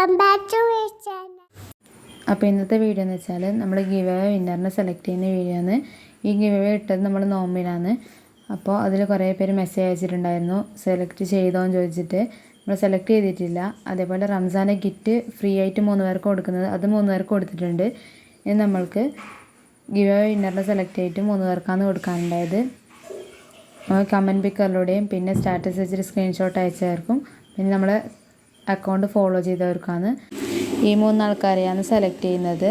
Welcome back to channel അപ്പോൾ ഇന്നത്തെ video എന്ന് വെച്ചാൽ നമ്മൾ ഗിവ് അവേ വിന്നറിനെ സെലക്ട് ചെയ്യുന്ന വീഡിയോ ആണ്. ഈ ഗിവ് അവേ ഇട്ടത് നമ്മൾ നോമ്പിലാണ്. അപ്പോൾ അതിൽ കുറേ പേര് മെസ്സേജ് അയച്ചിട്ടുണ്ടായിരുന്നു. സെലക്ട് ചെയ്തോന്ന് ചോദിച്ചിട്ട്. നമ്മൾ സെലക്ട് ചെയ്തിട്ടില്ല. അതേപോലെ റംസാനെ കിറ്റ് ഫ്രീ ആയിട്ട് മൂന്ന് പേർക്ക് കൊടുക്കുന്നത് അത് മൂന്ന് പേർക്ക് കൊടുത്തിട്ടുണ്ട്. ഇനി നമ്മൾക്ക് ഗിവ് അവേ വിന്നറിനെ സെലക്ട് ചെയ്തിട്ട് മൂന്ന് പേർക്കാണ് കൊടുക്കാനുണ്ടായത്. കമന്റ് പിക്കറിലൂടെയും പിന്നെ സ്റ്റാറ്റസ് വെച്ചിട്ട് സ്ക്രീൻഷോട്ട് അയച്ചവർക്കും. പിന്നെ നമ്മൾ അക്കൗണ്ട് ഫോളോ ചെയ്തവർക്കാണ് ഈ മൂന്നാൾക്കാരെയാണ് സെലക്ട് ചെയ്യുന്നത്.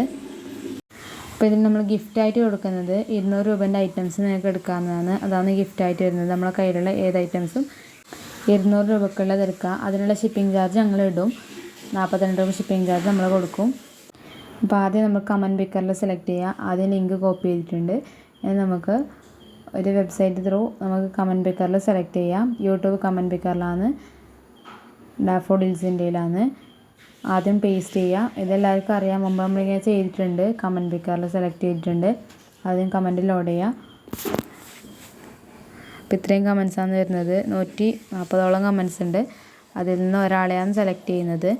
അപ്പോൾ ഇതിൽ നമ്മൾ ഗിഫ്റ്റായിട്ട് കൊടുക്കുന്നത് ഇരുന്നൂറ് രൂപേന്റെ ഐറ്റംസ് നിങ്ങൾക്ക് എടുക്കാവുന്നതാണ്. അതാണ് ഗിഫ്റ്റായിട്ട് വരുന്നത്. നമ്മളെ കയ്യിലുള്ള ഏത് ഐറ്റംസും ഇരുന്നൂറ് രൂപക്കുള്ള എടുക്കുക അതിനുള്ള ഷിപ്പിംഗ് ചാർജ് ഞങ്ങൾ ഇടും. നാൽപ്പത്തിരണ്ട് രൂപ ഷിപ്പിംഗ് ചാർജ് നമ്മൾ കൊടുക്കും. അപ്പോൾ ആദ്യം നമ്മൾ കമന്റ് പിക്കറിൽ സെലക്ട് ചെയ്യുക ആദ്യം ലിങ്ക് കോപ്പി ചെയ്തിട്ടുണ്ട്. നമുക്ക് ഒരു വെബ്സൈറ്റ് ത്രൂ നമുക്ക് കമന്റ് പിക്കറിൽ സെലക്ട് ചെയ്യാം. യൂട്യൂബ് കമന്റ് പിക്കറിലാണ് ഡാഫോഡിൽസിന്റെയിലാണ് ആദ്യം പേസ്റ്റ് ചെയ്യുക ഇതെല്ലാവർക്കും അറിയാം. മുമ്പ് നമ്മൾ ഇങ്ങനെ ചെയ്തിട്ടുണ്ട് കമന്റ് പിക്കറിൽ സെലക്ട് ചെയ്തിട്ടുണ്ട്. ആദ്യം കമന്റ് ലോഡ് ചെയ്യുക അപ്പോൾ ഇത്രയും കമൻസാണ് വരുന്നത്. നൂറ്റി നാൽപ്പതോളം കമൻസ് ഉണ്ട്. അതിൽ നിന്ന് ഒരാളെയാണ് സെലക്ട് ചെയ്യുന്നത്.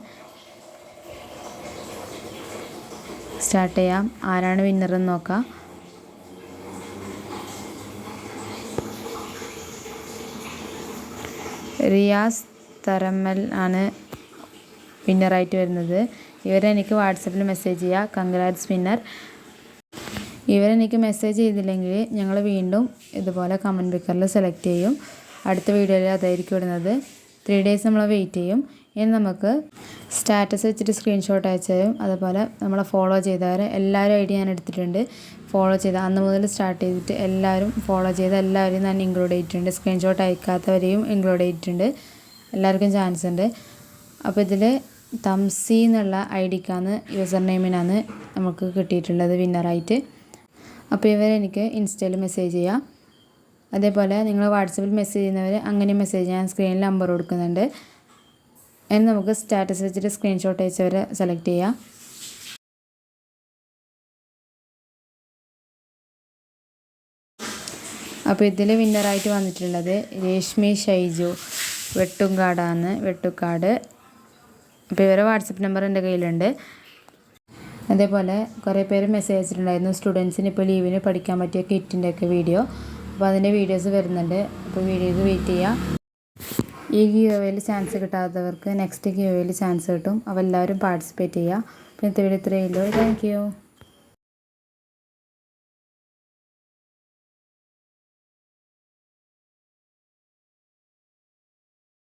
സ്റ്റാർട്ട് ചെയ്യാം. ആരാണ് വിന്നർ എന്ന് നോക്കാം. റിയാസ് തരമ്മൽ ആണ് വിന്നറായിട്ട് വരുന്നത്. ഇവരെനിക്ക് വാട്സപ്പിൽ മെസ്സേജ് ചെയ്യുക കൺഗ്രാറ്റ്സ് വിന്നർ ഇവരെനിക്ക് മെസ്സേജ് ചെയ്തില്ലെങ്കിൽ ഞങ്ങൾ വീണ്ടും ഇതുപോലെ കമന്റ് പിക്കറിൽ സെലക്ട് ചെയ്യും. അടുത്ത വീഡിയോയിൽ അതായിരിക്കും ഇടുന്നത്. ത്രീ ഡേയ്സ് നമ്മൾ വെയിറ്റ് ചെയ്യും. ഇനി നമുക്ക് സ്റ്റാറ്റസ് വെച്ചിട്ട് സ്ക്രീൻഷോട്ട് അയച്ചാലും അതുപോലെ നമ്മളെ ഫോളോ ചെയ്തവരെ എല്ലാവരും ഐ ഡി ഞാൻ എടുത്തിട്ടുണ്ട്. ഫോളോ ചെയ്ത അന്ന് മുതൽ സ്റ്റാർട്ട് ചെയ്തിട്ട് എല്ലാവരും ഫോളോ ചെയ്ത എല്ലാവരെയും ഞാൻ ഇൻക്ലൂഡ് ചെയ്തിട്ടുണ്ട്. സ്ക്രീൻഷോട്ട് അയക്കാത്തവരെയും ഇൻക്ലൂഡ് ചെയ്തിട്ടുണ്ട്. എല്ലാവർക്കും ചാൻസ് ഉണ്ട്. അപ്പോൾ ഇതിൽ തംസി എന്നുള്ള ഐ ഡിക്കാണ് യൂസർ നെയിമിനാണ് നമുക്ക് കിട്ടിയിട്ടുള്ളത് വിന്നറായിട്ട് അപ്പോൾ ഇവരെനിക്ക് ഇൻസ്റ്റയിൽ മെസ്സേജ് ചെയ്യാം. അതേപോലെ നിങ്ങൾ വാട്സപ്പിൽ മെസ്സേജ് ചെയ്യുന്നവർ അങ്ങനെ മെസ്സേജ് ചെയ്യാൻ സ്ക്രീനിൽ നമ്പർ കൊടുക്കുന്നുണ്ട്. എന്ന് നമുക്ക് സ്റ്റാറ്റസ് വെച്ചിട്ട് സ്ക്രീൻഷോട്ട് അയച്ചവരെ സെലക്ട് ചെയ്യാം. അപ്പോൾ ഇതിൽ വിന്നറായിട്ട് വന്നിട്ടുള്ളത് രേഷ്മി ഷൈജു. വെട്ടുംകാടാണ് വെട്ടുക്കാട്. അപ്പോൾ ഇവരെ വാട്സപ്പ് നമ്പർ എന്റെ കയ്യിലുണ്ട്. അതേപോലെ കുറേ പേര് മെസ്സേജ് അയച്ചിട്ടുണ്ടായിരുന്നു. സ്റ്റുഡൻസിന് ഇപ്പോൾ ലീവിന് പഠിക്കാൻ പറ്റിയ കിറ്റിന്റെ ഒക്കെ വീഡിയോ അപ്പോൾ അതിന്റെ വീഡിയോസ് വരുന്നുണ്ട്. അപ്പോൾ വീഡിയോക്ക് വെയിറ്റ് ചെയ്യുക ഈ ഗിയോയിൽ ചാൻസ് കിട്ടാത്തവർക്ക് നെക്സ്റ്റ് ഗിയോയിൽ ചാൻസ് കിട്ടും. അപ്പോൾ എല്ലാവരും പാർട്ടിസിപ്പേറ്റ് ചെയ്യുക ഇത്ര വീഡിയോ ഇത്രയേ ഉള്ളൂ താങ്ക്